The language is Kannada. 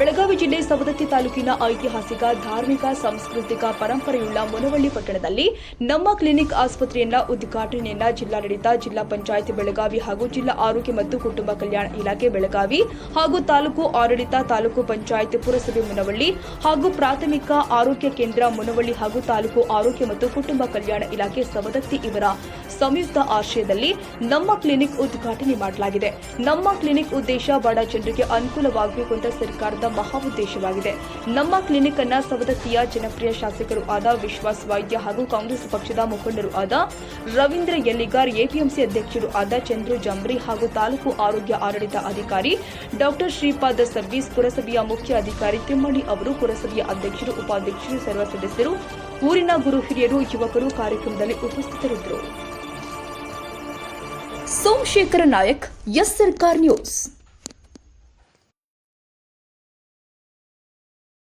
ಬೆಳಗಾವಿ ಜಿಲ್ಲೆ ಸವದತ್ತಿ ತಾಲೂಕಿನ ಐತಿಹಾಸಿಕ, ಧಾರ್ಮಿಕ, ಸಾಂಸ್ಕೃತಿಕ ಪರಂಪರೆಯುಳ್ಳ ಮುನವಳ್ಳಿ ಪಟ್ಟಣದಲ್ಲಿ ನಮ್ಮ ಕ್ಲಿನಿಕ್ ಆಸ್ಪತ್ರೆಯನ್ನ ಉದ್ಘಾಟನೆಯನ್ನ ಜಿಲ್ಲಾಡಳಿತ, ಜಿಲ್ಲಾ ಪಂಚಾಯತ್ ಬೆಳಗಾವಿ ಹಾಗೂ ಜಿಲ್ಲಾ ಆರೋಗ್ಯ ಮತ್ತು ಕುಟುಂಬ ಕಲ್ಯಾಣ ಇಲಾಖೆ ಬೆಳಗಾವಿ ಹಾಗೂ ತಾಲೂಕು ಆಡಳಿತ, ತಾಲೂಕು ಪಂಚಾಯತ್, ಪುರಸಭೆ ಮುನವಳ್ಳಿ ಹಾಗೂ ಪ್ರಾಥಮಿಕ ಆರೋಗ್ಯ ಕೇಂದ್ರ ಮುನವಳ್ಳಿ ಹಾಗೂ ತಾಲೂಕು ಆರೋಗ್ಯ ಮತ್ತು ಕುಟುಂಬ ಕಲ್ಯಾಣ ಇಲಾಖೆ ಸವದತ್ತಿ ಇವರ ಸಂಯುಕ್ತ ಆಶ್ರಯದಲ್ಲಿ ನಮ್ಮ ಕ್ಲಿನಿಕ್ ಉದ್ಘಾಟನೆ ಮಾಡಲಾಗಿದೆ. ನಮ್ಮ ಕ್ಲಿನಿಕ್ ಉದ್ದೇಶ ಬಡ ಜನರಿಗೆ ಅನುಕೂಲವಾಗಬೇಕು ಅಂತ ಸರ್ಕಾರದ ಮಹಾ ಉದ್ದೇಶವಾಗಿದೆ. ನಮ್ಮ ಕ್ಲಿನಿಕ್ ಅನ್ನ ಸವದತ್ತಿಯ ಜನಪ್ರಿಯ ಶಾಸಕರು ಆದ ವಿಶ್ವಾಸ್ ವೈದ್ಯ ಹಾಗೂ ಕಾಂಗ್ರೆಸ್ ಪಕ್ಷದ ಮುಖಂಡರು ಆದ ರವೀಂದ್ರ ಯಲ್ಲಿಗಾರ್ ಎಪಿಎಂಸಿ ಅಧ್ಯಕ್ಷರು ಆದ ಚಂದ್ರು ಜಂಬ್ರಿ ಹಾಗೂ ತಾಲೂಕು ಆರೋಗ್ಯ ಆಡಳಿತ ಅಧಿಕಾರಿ ಡಾಕ್ಟರ್ ಶ್ರೀಪಾದ ಸರ್ವೀಸ್, ಪುರಸಭೆಯ ಮುಖ್ಯ ಅಧಿಕಾರಿ ತಿಮ್ಮಣಿ ಅವರು, ಪುರಸಭೆಯ ಅಧ್ಯಕ್ಷರು, ಉಪಾಧ್ಯಕ್ಷರು, ಸರ್ವ ಸದಸ್ಯರು, ಊರಿನ ಗುರು ಹಿರಿಯರು, ಯುವಕರು ಕಾರ್ಯಕ್ರಮದಲ್ಲಿ ಉಪಸ್ಥಿತರಿದ್ದರು. Somashekara Nayak, S Sarkar News.